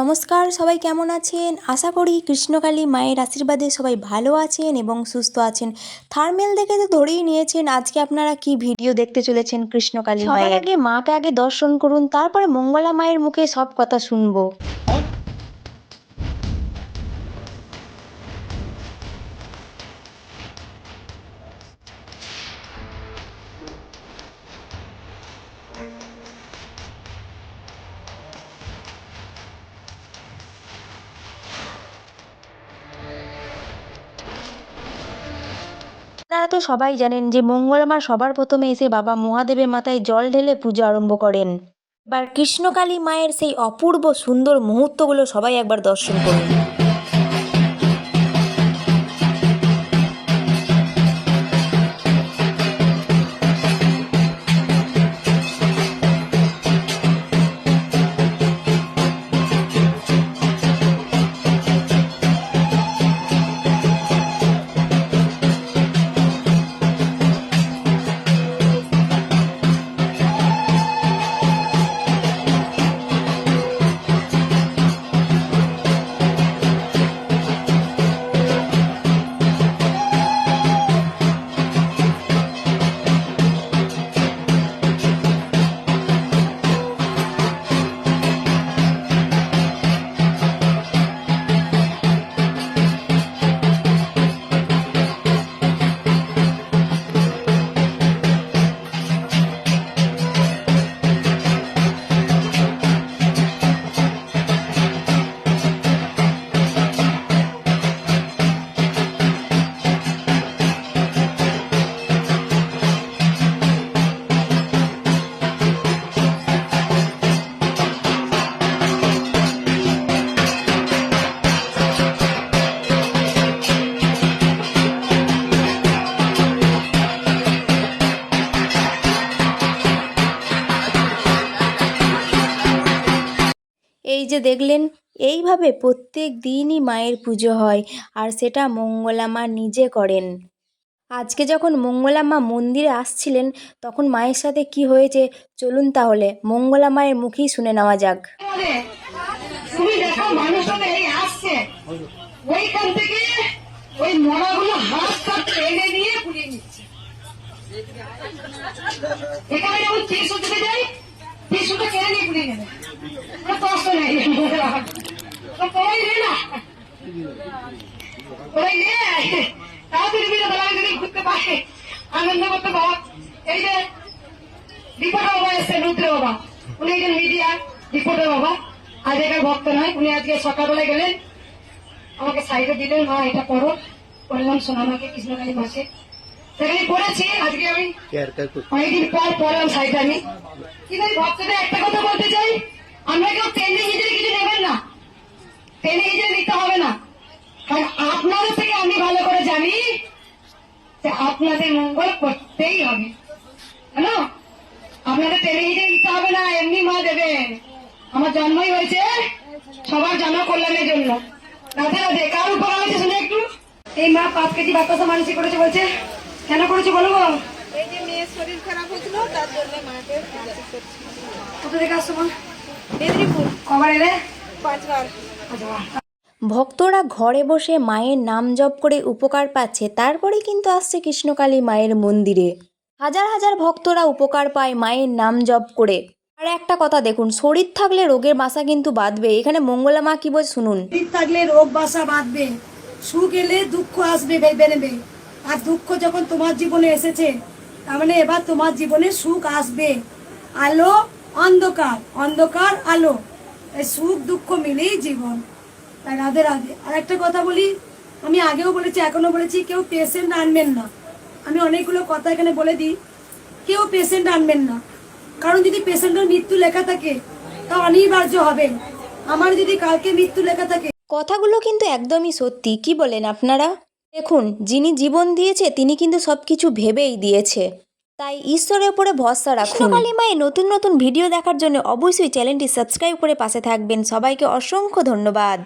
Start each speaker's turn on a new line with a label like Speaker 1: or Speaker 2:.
Speaker 1: নমস্কার সবাই কেমন আছেন? আশা করি কৃষ্ণকালী মায়ের আশীর্বাদে সবাই ভালো আছেন এবং সুস্থ আছেন। থার্মেল দেখে তো ধরেই নিয়েছেন আজকে আপনারা কি ভিডিও দেখতে চলেছেন কৃষ্ণকালী মায়ের? আগে মাকে আগে দর্শন করুন তারপরে মঙ্গলা মায়ের মুখে সব কথা শুনব। আপনারা তো সবাই জানেন যে মঙ্গলবার সবার প্রথমে এসে বাবা মহাদেবের মাথায় জল ঢেলে পুজো আরম্ভ করেন। এবার কৃষ্ণকালী মায়ের সেই অপূর্ব সুন্দর মুহূর্তগুলো সবাই একবার দর্শন করুন। এই যে দেখলেন, এইভাবে প্রত্যেক দিনই মায়ের পুজো হয় আর সেটা মঙ্গলা মা নিজে করেন। আজকে যখন মঙ্গলা মা মন্দিরে আসছিলেন, তখন মায়ের সাথে কি হয়েছে চলুন তাহলে, মঙ্গলা মায়ের মুখেই শুনে নেওয়া যাক।
Speaker 2: এখানে দিতে যাই কেড়ে নিয়ে পুড়িয়ে নেবে। ঘুরতে পারে আনন্দ করতে পারো এই যে রিপোর্টার বাবা এসছে রুদ্র বাবা উনি একজন মিডিয়া রিপোর্টার বাবা আজ এটার ভক্ত নয় উনি আজকে সকালবেলায় গেলেন আমাকে সাইডে দিলেন মা এটা করো করলাম সোনামাকে কৃষ্ণকালী মাসে সেখানে পড়েছি আজকে আমি অনেকদিন পর পড়লাম সাইডে আমি। কিন্তু ভক্তদের একটা কথা বলতে চাই? আমরা কেউ টেনে হিজড়ে কিছু নেবেন না। টেনে হিজড়ে নিতে হবে না। কারণ আপনাদের থেকে আমি ভালো করে জানি যে আপনাদের মঙ্গল করতেই হবে। হ্যালো আপনাদের টেনে হিজড়ে নিতে হবে না এমনি মা দেবেন। আমার জন্মই হয়েছে সবার জনকল্যাণের জন্য। রাধে রাধে কার উপকার হয়েছে শুনে একটু? এই মা পাঁচ কেজি বাতাসা মানুষই করেছে বলছে। কেন করেছে বলো গো?
Speaker 3: এই যে মেয়ের শরীর খারাপ হয়েছিল তার জন্য মাকে
Speaker 2: কোথা থেকে আসছো
Speaker 3: মেদিনীপুর।
Speaker 2: কবার এলে?
Speaker 3: পাঁচবার।
Speaker 2: আচ্ছা
Speaker 1: ভক্তরা ঘরে বসে মায়ের নাম জপ করে উপকার পাচ্ছে তারপরে কিন্তু আসছে কৃষ্ণকালী মায়ের মন্দিরে। হাজার হাজার ভক্তরা উপকার পায় মায়ের নাম জপ করে। আর একটা কথা দেখুন শরীর থাকলে রোগের বাসা কিন্তু বাঁধবে এখানে মঙ্গলা মা কি বলছে শুনুন।
Speaker 2: শরীর থাকলে রোগ বাসা বাঁধবে সুখ এলে দুঃখ আসবে বেবে নেবে। আর দুঃখ যখন তোমার জীবনে এসেছে তার মানে এবার তোমার জীবনে সুখ আসবে। আলো অন্ধকার অন্ধকার আলো। সুখ, দুঃখ মিলেই জীবন। তাই রাধে রাধে। আর একটা কথা বলি, আমি আগেও বলেছি এখনও বলেছি, কেউ পেশেন্ট আনবেন না। আমি অনেকগুলো কথা এখানে বলে দিই, কেউ পেশেন্ট আনবেন না। কারণ যদি পেশেন্টের মৃত্যু লেখা থাকে, তা অনিবার্য হবে। আমার যদি কালকে মৃত্যু লেখা থাকে
Speaker 1: কথাগুলো কিন্তু একদমই সত্যি, কি বলেন আপনারা? দেখুন, যিনি জীবন দিয়েছে, তিনি কিন্তু সব কিছু ভেবেই দিয়েছে। তাই ঈশ্বরের উপরে ভরসা রাখুন। কালিমায় মায়ের নতুন নতুন ভিডিও দেখার জন্য অবশ্যই চ্যানেলটি সাবস্ক্রাইব করে পাশে থাকবেন। সবাইকে অসংখ্য ধন্যবাদ।